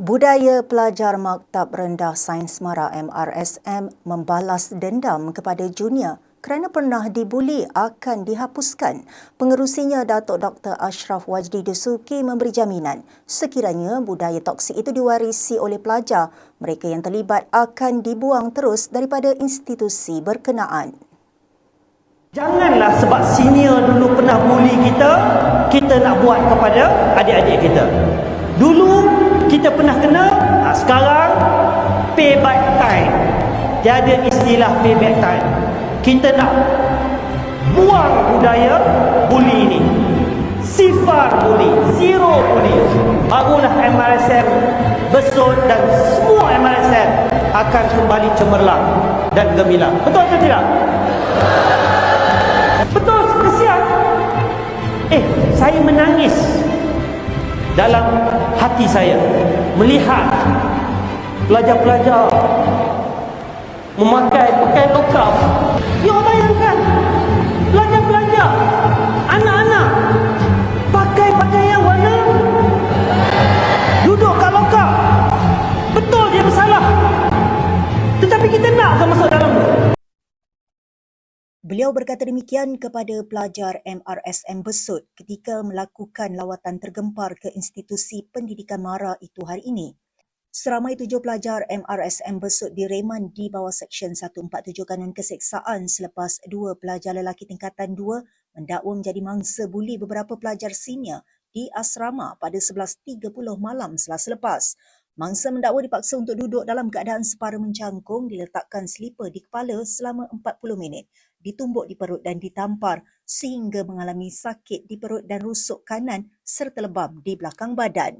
Budaya pelajar Maktab Rendah Sains Mara MRSM membalas dendam kepada junior kerana pernah dibuli akan dihapuskan. Pengerusinya Datuk Dr. Ashraf Wajdi Dusuki memberi jaminan sekiranya budaya toksik itu diwarisi oleh pelajar, mereka yang terlibat akan dibuang terus daripada institusi berkenaan. Janganlah sebab senior dulu pernah bully kita, kita nak buat kepada adik-adik kita. Dulu kita pernah kena, ha, sekarang pay back time. Tiada istilah pay back time. Kita nak buang budaya bully ini. Sifar bully, zero bully. Barulah MRSM besut dan semua MRSM akan kembali cemerlang dan gemilang. Betul atau tidak? Betul, kesian. Eh, saya menangis dalam hati saya melihat pelajar-pelajar Beliau berkata demikian kepada pelajar MRSM Besut ketika melakukan lawatan tergempar ke institusi pendidikan Mara itu hari ini. Seramai tujuh pelajar MRSM Besut direman di bawah Seksyen 147 Kanun Keseksaan selepas dua pelajar lelaki tingkatan dua mendakwa menjadi mangsa buli beberapa pelajar senior di asrama pada 11.30 malam selasa lepas. Mangsa mendakwa dipaksa untuk duduk dalam keadaan separa mencangkung diletakkan slipper di kepala selama 40 minit, ditumbuk di perut dan ditampar sehingga mengalami sakit di perut dan rusuk kanan serta lebam di belakang badan.